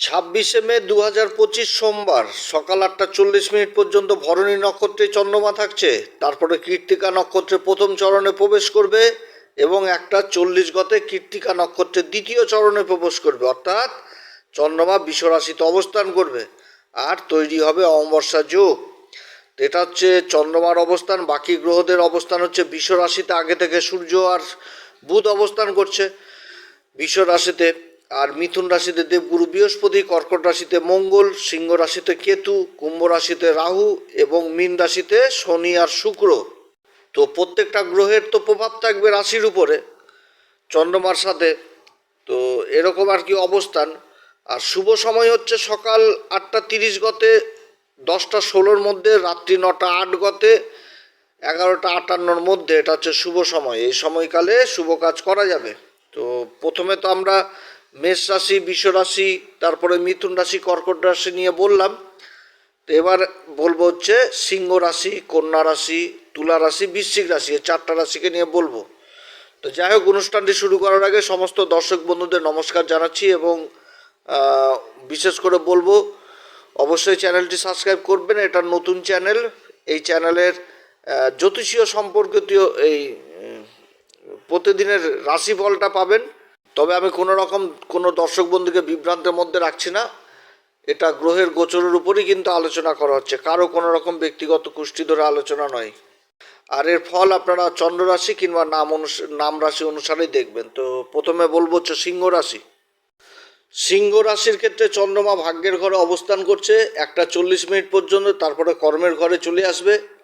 ছাব্বিশে মে দু হাজার পঁচিশ সোমবার সকাল আটটা চল্লিশ মিনিট পর্যন্ত ভরণী নক্ষত্রে চন্দ্রমা থাকছে। তারপরে কীর্তিকা নক্ষত্রে প্রথম চরণে প্রবেশ করবে এবং একটা চল্লিশ গতে কীর্তিকা নক্ষত্রের দ্বিতীয় চরণে প্রবেশ করবে। অর্থাৎ চন্দ্রমা বিশ্বরাশিতে অবস্থান করবে আর তৈরি হবে অমাবস্যা যোগ। এটা হচ্ছে চন্দ্রমার অবস্থান, বাকি গ্রহদের অবস্থান হচ্ছে বিশ্বরাশিতে আগে থেকে সূর্য আর বুধ অবস্থান করছে। বিশ্ব রাশিতে আর মিথুন রাশিতে দেবগুরু বৃহস্পতি, কর্কট রাশিতে মঙ্গল, সিংহ রাশিতে কেতু, কুম্ভ রাশিতে রাহু এবং মীন রাশিতে শনি আর শুক্র। তো প্রত্যেকটা গ্রহের তো প্রভাব থাকবে রাশির উপরে, চন্দ্রমার সাথে। তো এরকম আর কি অবস্থান। আর শুভ সময় হচ্ছে সকাল আটটা তিরিশ গতে, দশটা ষোলোর মধ্যে, রাত্রি নটা আট গতে, এগারোটা আটান্নর মধ্যে। এটা হচ্ছে শুভ সময়। এই সময়কালে শুভ কাজ করা যাবে। তো প্রথমে তো আমরা মেষ রাশি বিশ্ব রাশি, তারপরে মিথুন রাশি, কর্কট রাশি নিয়ে বললাম। তো এবার বলব হচ্ছে সিংহ রাশি, কন্যা রাশি, তুলা রাশি, বৃশ্চিক রাশি, এই চারটা রাশিকে নিয়ে বলব। তো যাই হোক, অনুষ্ঠানটি শুরু করার আগে সমস্ত দর্শক বন্ধুদের নমস্কার জানাচ্ছি এবং বিশেষ করে বলব, অবশ্যই চ্যানেলটি সাবস্ক্রাইব করবেন, এটা নতুন চ্যানেল। এই চ্যানেলের জ্যোতিষীয় সম্পর্কিত এই প্রতিদিনের রাশিফলটা পাবেন। তবে আমি কোনো রকম কোনো দর্শক বন্ধুকে বিভ্রান্তের মধ্যে রাখছি না। এটা গ্রহের গোচরের উপরই কিন্তু আলোচনা করা হচ্ছে। কারও কোনো রকম ব্যক্তিগত কুষ্টি ধরে আলোচনা নয়। আর এর ফল আপনারা চন্দ্র রাশি কিংবা নাম অনুস, নাম রাশি অনুসারেই দেখবেন। তো প্রথমে বলব হচ্ছে সিংহ রাশি। সিংহ রাশির ক্ষেত্রে চন্দ্রমা ভাগ্যের ঘরে অবস্থান করছে। একটা চল্লিশ মিনিট পর্যন্ত, তারপরে কর্মের ঘরে চলে আসবে।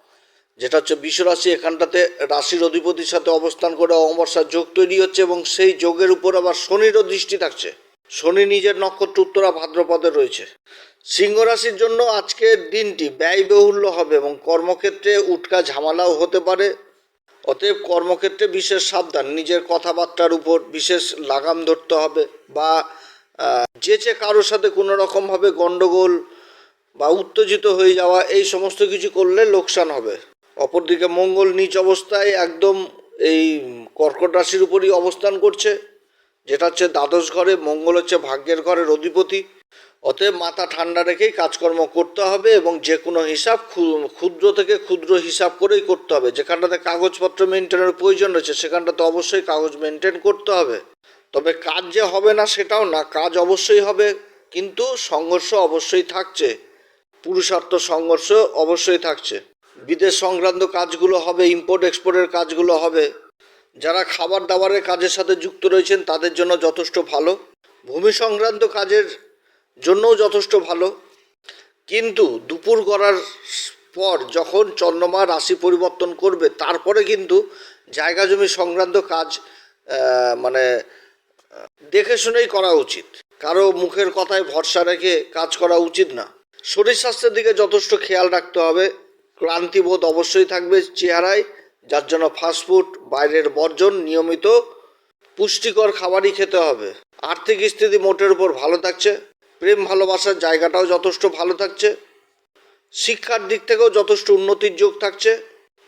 যেটা হচ্ছে বিশ্ব রাশি এখানটাতে রাশির অধিপতির সাথে অবস্থান করে অমাবস্যার যোগ তৈরি হচ্ছে এবং সেই যোগের উপর আবার শনিরও দৃষ্টি থাকছে। শনি নিজের নক্ষত্র উত্তরা ভাদ্রপদে রয়েছে। সিংহ রাশির জন্য আজকের দিনটি ব্যয়বহুল্য হবে এবং কর্মক্ষেত্রে উটকা ঝামেলাও হতে পারে। অতএব কর্মক্ষেত্রে বিশেষ সাবধান নিজের কথাবার্তার উপর বিশেষ লাগাম ধরতে হবে বা আহ, যেচে কারোর সাথে কোনো রকমভাবে গণ্ডগোল বা উত্তেজিত হয়ে যাওয়া এই সমস্ত কিছু করলে লোকসান হবে। অপরদিকে মঙ্গল নিচ অবস্থায় একদম এই কর্কট রাশির উপরই অবস্থান করছে, যেটা হচ্ছে দ্বাদশ ঘরে, মঙ্গল হচ্ছে ভাগ্যের ঘরের অধিপতি। অতএব মাথা ঠান্ডা রেখেই কাজকর্ম করতে হবে এবং যে কোনো হিসাব ক্ষু- ক্ষুদ্র থেকে ক্ষুদ্র হিসাব করেই করতে হবে। যেখানটাতে কাগজপত্র মেনটেনের প্রয়োজন রয়েছে, সেখানটাতে অবশ্যই কাগজ মেনটেন করতে হবে। তবে কাজ যে হবে না সেটাও না, কাজ অবশ্যই হবে, কিন্তু সংঘর্ষ অবশ্যই থাকছে। পুরুষার্থ সংঘর্ষ অবশ্যই থাকছে। বিদেশ সংক্রান্ত কাজগুলো হবে ইম্পোর্ট এক্সপোর্টের কাজগুলো হবে। যারা খাবার দাবারের কাজের সাথে যুক্ত রয়েছেন, তাদের জন্য যথেষ্ট ভালো। ভূমি সংক্রান্ত কাজের জন্যও যথেষ্ট ভালো। কিন্তু দুপুর গড়ার পর যখন চন্দ্রমা রাশি পরিবর্তন করবে, তারপরে কিন্তু জায়গা জমি সংক্রান্ত কাজ মানে দেখে শুনেই করা উচিত। কারও মুখের কথায় ভরসা রেখে কাজ করা উচিত না। শরীর স্বাস্থ্যের দিকে যথেষ্ট খেয়াল রাখতে হবে। ক্লান্তিবোধ অবশ্যই থাকবে চেহারায়, যার জন্য ফাস্টফুড বাইরের বর্জন নিয়মিত পুষ্টিকর খাবারই খেতে হবে। আর্থিক স্থিতি মোটের উপর ভালো থাকছে, প্রেম ভালোবাসার জায়গাটাও যথেষ্ট ভালো থাকছে, শিক্ষার দিক থেকেও যথেষ্ট উন্নতির যোগ থাকছে,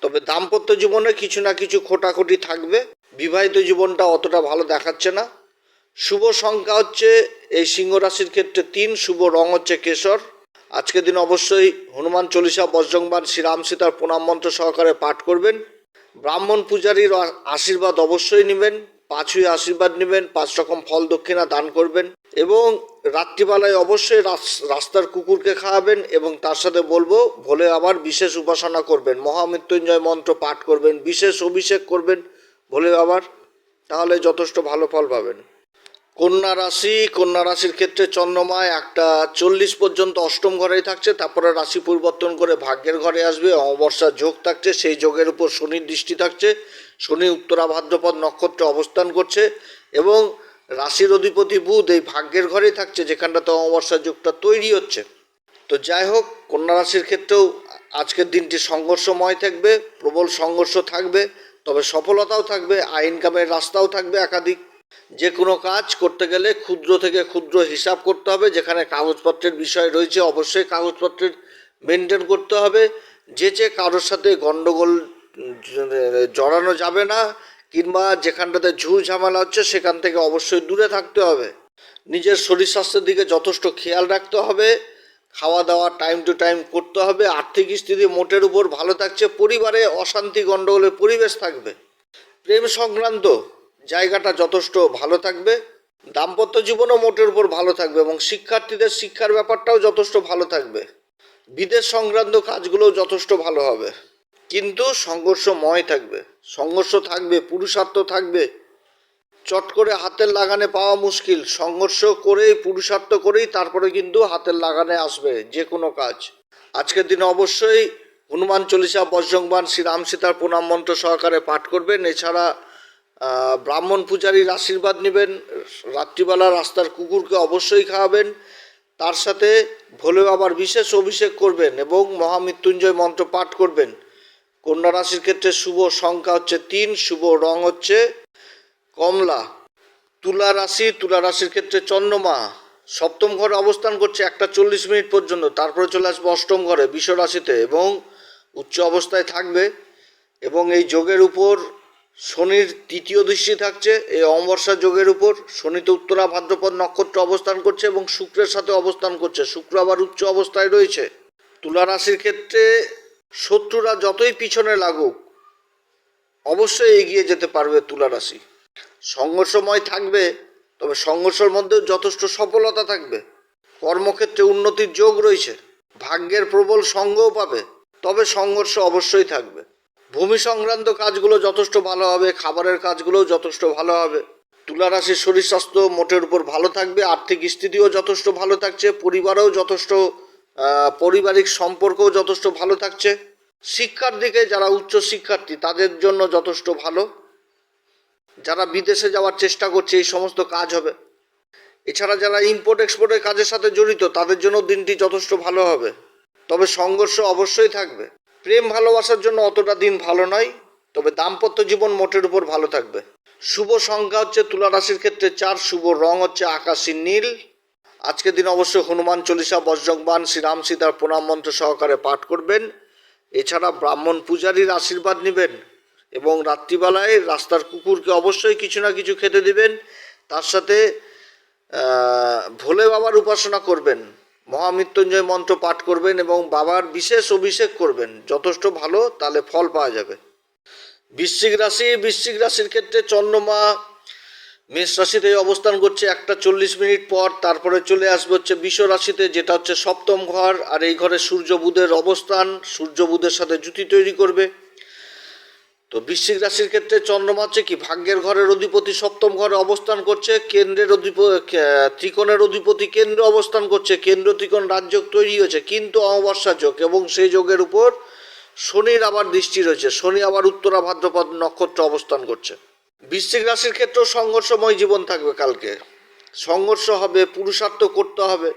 তবে দাম্পত্য জীবনে কিছু না কিছু খোটাখুটি থাকবে, বিবাহিত জীবনটা অতটা ভালো দেখাচ্ছে না। শুভ সংখ্যা হচ্ছে এই সিংহ রাশির ক্ষেত্রে তিন, শুভ রং হচ্ছে কেশর। আজকের দিন অবশ্যই হনুমান চল্লিশা বজ্রংবান শ্রীরাম সীতার প্রণাম মন্ত্র সহকারে পাঠ করবেন। ব্রাহ্মণ পূজারীর আশীর্বাদ অবশ্যই নেবেন, পাঁচই আশীর্বাদ নেবেন, পাঁচ রকম ফল দক্ষিণা দান করবেন এবং রাত্রিবেলায় অবশ্যই রাস- রাস্তার কুকুরকে খাওয়াবেন এবং তার সাথে বলব, ভোলে আবার বিশেষ উপাসনা করবেন, মহামৃত্যুঞ্জয় মন্ত্র পাঠ করবেন, বিশেষ অভিষেক করবেন ভোলে আবার, তাহলে যথেষ্ট ভালো ফল পাবেন। কন্যা রাশি, কন্যা রাশির ক্ষেত্রে চন্দ্রমা একটা চল্লিশ পর্যন্ত অষ্টম ঘরেই থাকছে, তারপরে রাশি পরিবর্তন করে ভাগ্যের ঘরে আসবে, অমাবস্যার যোগ থাকছে, সেই যোগের উপর শনির দৃষ্টি থাকছে, শনি উত্তরা ভাদ্রপদ নক্ষত্রে অবস্থান করছে এবং রাশির অধিপতি বুধ এই ভাগ্যের ঘরেই থাকছে, যেখানটাতে অমাবস্যার যোগটা তৈরি হচ্ছে। তো যাই হোক, কন্যা রাশির ক্ষেত্রেও আজকের দিনটি সংঘর্ষময় থাকবে, প্রবল সংঘর্ষ থাকবে, তবে সফলতাও থাকবে আয় ইনকামের রাস্তাও থাকবে একাধিক। যে কোনো কাজ করতে গেলে ক্ষুদ্র থেকে ক্ষুদ্র হিসাব করতে হবে, যেখানে কাগজপত্রের বিষয় রয়েছে অবশ্যই কাগজপত্রের মেনটেন করতে হবে। যে যে কারোর সাথে গণ্ডগোল জড়ানো যাবে না, কিংবা যেখানটাতে ঝুঁ ঝামেলা হচ্ছে, সেখান থেকে অবশ্যই দূরে থাকতে হবে। নিজের শরীর স্বাস্থ্যের দিকে যথেষ্ট খেয়াল রাখতে হবে। খাওয়া দাওয়া টাইম টু টাইম করতে হবে। আর্থিক স্থিতি মোটের উপর ভালো থাকছে। পরিবারে অশান্তি গণ্ডগোলের পরিবেশ থাকবে। প্রেম সংক্রান্ত জায়গাটা যথেষ্ট ভালো থাকবে, দাম্পত্য জীবনও মোটের উপর ভালো থাকবে এবং শিক্ষার্থীদের শিক্ষার ব্যাপারটাও যথেষ্ট ভালো থাকবে। বিদেশ সংক্রান্ত কাজগুলোও যথেষ্ট ভালো হবে। কিন্তু সংঘর্ষময় থাকবে, সংঘর্ষ থাকবে, পুরুষার্থ থাকবে। চট করে হাতের লাগানে পাওয়া মুশকিল, সংঘর্ষ করেই, পুরুষার্থ করেই তারপরে কিন্তু হাতের লাগানে আসবে যে কোনো কাজ। আজকের দিনে অবশ্যই হনুমান চল্লিশা বজ্রংবান শ্রীরাম সীতার প্রণাম মন্ত্র সহকারে পাঠ করবেন। এছাড়া ব্রাহ্মণ পূজারীর আশীর্বাদ নেবেন, রাত্রিবেলা রাস্তার কুকুরকে অবশ্যই খাওয়াবেন, তার সাথে ভোলে বাবার বিশেষ অভিষেক করবেন এবং মহামৃত্যুঞ্জয় মন্ত্র পাঠ করবেন। কন্যা রাশির ক্ষেত্রে শুভ সংখ্যা হচ্ছে তিন, শুভ রং হচ্ছে কমলা। তুলা রাশি, তুলা রাশির ক্ষেত্রে চন্দ্রমা। সপ্তম ঘরে অবস্থান করছে একটা চল্লিশ মিনিট পর্যন্ত, তারপরে চলে আসবে অষ্টম ঘরে বিশ্ব রাশিতে এবং উচ্চ অবস্থায় থাকবে এবং এই যোগের উপর শনির তৃতীয় দৃষ্টি থাকছে, এই অমাবস্যা যোগের উপর। শনিতে উত্তরা ভাদ্রপদ নক্ষত্র অবস্থান করছে এবং শুক্রের সাথে অবস্থান করছে। শুক্র আবার উচ্চ অবস্থায় রয়েছে। তুলা রাশির ক্ষেত্রে শত্রুরা যতই পিছনে লাগুক, অবশ্যই এগিয়ে যেতে পারবে তুলা রাশি। সংঘর্ষময় থাকবে, তবে সংঘর্ষের মধ্যেও যথেষ্ট সফলতা থাকবে। কর্মক্ষেত্রে উন্নতির যোগ রয়েছে। ভাগ্যের প্রবল সঙ্গও পাবে, তবে সংঘর্ষ অবশ্যই থাকবে। ভূমি সংক্রান্ত কাজগুলো যথেষ্ট ভালো হবে, খাবারের কাজগুলোও যথেষ্ট ভালো হবে। তুলা রাশির শরীর স্বাস্থ্য মোটের উপর ভালো থাকবে, আর্থিক স্থিতিও যথেষ্ট ভালো থাকছে, পরিবারেও যথেষ্ট পারিবারিক সম্পর্কও যথেষ্ট ভালো থাকছে। শিক্ষার দিকে যারা উচ্চ শিক্ষার্থী, তাদের জন্য যথেষ্ট ভালো। যারা বিদেশে যাওয়ার চেষ্টা করছে, এই সমস্ত কাজ হবে। এছাড়া যারা ইম্পোর্ট এক্সপোর্টের কাজের সাথে জড়িত, তাদের জন্য দিনটি যথেষ্ট ভালো হবে। তবে সংঘর্ষ অবশ্যই থাকবে। প্রেম ভালোবাসার জন্য অতটা দিন ভালো নয়, তবে দাম্পত্য জীবন মোটের উপর ভালো থাকবে। শুভ সংখ্যা হচ্ছে তুলা রাশির ক্ষেত্রে চার, শুভ রং হচ্ছে আকাশী নীল। আজকের দিন অবশ্যই হনুমান চল্লিশা বজ্রংবান শ্রীরাম সীতার প্রণাম মন্ত্র সহকারে পাঠ করবেন। এছাড়া ব্রাহ্মণ পূজারীর আশীর্বাদ নেবেন এবং রাত্রিবেলায় রাস্তার কুকুরকে অবশ্যই কিছু না কিছু খেতে দিবেন। তার সাথে ভোলে বাবার উপাসনা করবেন। মহামৃত্যুঞ্জয় মন্ত্র পাঠ করবেন এবং বাবার বিশেষ অভিষেক করবেন। যথেষ্ট ভালো, তাহলে ফল পাওয়া যাবে। বৃশ্চিক রাশি, বৃশ্চিক রাশির ক্ষেত্রে চন্দ্রমা মেষ রাশিতে অবস্থান করছে একটা চল্লিশ মিনিট পর, তারপরে চলে আসবে হচ্ছে বিশ্ব রাশিতে, যেটা হচ্ছে সপ্তম ঘর, আর এই ঘরে সূর্য বুধের অবস্থান, সূর্য বুধের সাথে জুতি তৈরি করবে। তো বৃশ্চিক রাশির ক্ষেত্রে চন্দ্রমা হচ্ছে কি, ভাগ্যের ঘরের অধিপতি, সপ্তম ঘরে অবস্থান করছে, কেন্দ্রের অধিপ ত্রিকোণের অধিপতি কেন্দ্র অবস্থান করছে, কেন্দ্র ত্রিকোণ রাজ্য তৈরি হয়েছে, কিন্তু অমাবস্যা যোগ এবং সেই যোগের উপর শনির আবার দৃষ্টি রয়েছে, শনি আবার উত্তরা ভাদ্রপদ নক্ষত্র অবস্থান করছে। বৃশ্চিক রাশির ক্ষেত্রেও সংঘর্ষময় জীবন থাকবে কালকে। সংঘর্ষ হবে, পুরুষার্থ করতে হবে,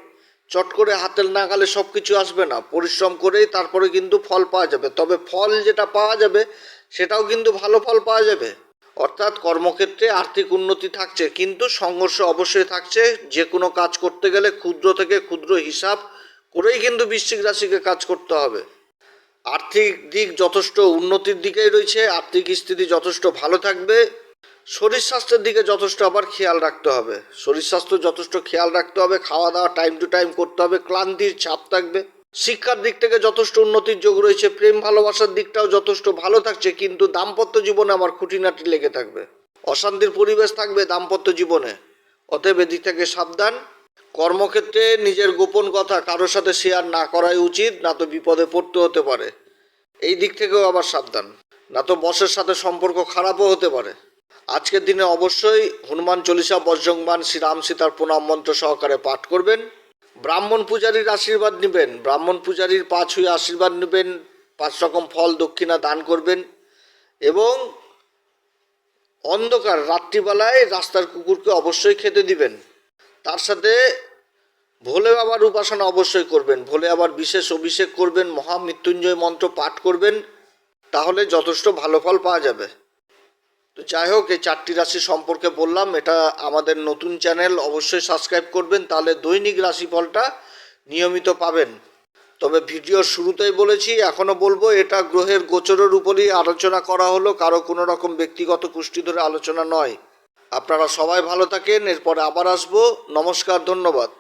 চট করে হাতের নাগালে সব কিছু আসবে না, পরিশ্রম করেই তারপরে কিন্তু ফল পাওয়া যাবে, তবে ফল যেটা পাওয়া যাবে সেটাও কিন্তু ভালো ফল পাওয়া যাবে। অর্থাৎ কর্মক্ষেত্রে আর্থিক উন্নতি থাকছে, কিন্তু সংঘর্ষ অবশ্যই থাকছে। যে কোনো কাজ করতে গেলে ক্ষুদ্র থেকে ক্ষুদ্র হিসাব করেই কিন্তু বৃশ্চিক রাশিকে কাজ করতে হবে। আর্থিক দিক যথেষ্ট উন্নতির দিকেই রয়েছে, আর্থিক স্থিতি যথেষ্ট ভালো থাকবে। শরীর স্বাস্থ্যের দিকে যথেষ্ট আবার খেয়াল রাখতে হবে। শরীর স্বাস্থ্য যথেষ্ট খেয়াল রাখতে হবে, খাওয়া দাওয়া টাইম টু টাইম করতে হবে, ক্লান্তির চাপ থাকবে। শিক্ষার দিক থেকে যথেষ্ট উন্নতির যোগ রয়েছে, প্রেম, ভালোবাসার দিকটাও যথেষ্ট ভালো থাকছে, কিন্তু দাম্পত্য জীবনে আমার খুঁটিনাটি লেগে থাকবে। অশান্তির পরিবেশ থাকবে দাম্পত্য জীবনে। অতএব এদিক থেকে সাবধান। কর্মক্ষেত্রে নিজের গোপন কথা কারোর সাথে শেয়ার না করাই উচিত, না তো বিপদে পড়তে হতে পারে। এই দিক থেকেও আবার সাবধান। না তো বসের সাথে সম্পর্ক খারাপও হতে পারে। আজকের দিনে অবশ্যই হনুমান চল্লিশা বজ্রংবান শ্রীরাম সীতার প্রণাম মন্ত্র সহকারে পাঠ করবেন। ব্রাহ্মণ পূজারীর আশীর্বাদ নেবেন, ব্রাহ্মণ পূজারীর পা ছুঁয়ে আশীর্বাদ নেবেন, পাঁচ রকম ফল দক্ষিণা দান করবেন এবং অন্ধকার রাত্রিবেলায় রাস্তার কুকুরকে অবশ্যই খেতে দিবেন। তার সাথে ভোলে বাবার উপাসনা অবশ্যই করবেন, ভোলে আবার বিশেষ অভিষেক করবেন মহামৃত্যুঞ্জয় মন্ত্র পাঠ করবেন, তাহলে যথেষ্ট ভালো ফল পাওয়া যাবে। তো যাই হোক, এই চারটি রাশি সম্পর্কে বললাম, এটা আমাদের নতুন চ্যানেল, অবশ্যই সাবস্ক্রাইব করবেন, তাহলে দৈনিক রাশিফলটা নিয়মিত পাবেন। তবে ভিডিওর শুরুতেই বলেছি, এখনও বলব, এটা গ্রহের গোচরের উপরই আলোচনা করা হলো, কারও কোনো রকম ব্যক্তিগত কুষ্টি ধরে আলোচনা নয়। আপনারা সবাই ভালো থাকেন, এরপরে আবার আসব, নমস্কার, ধন্যবাদ।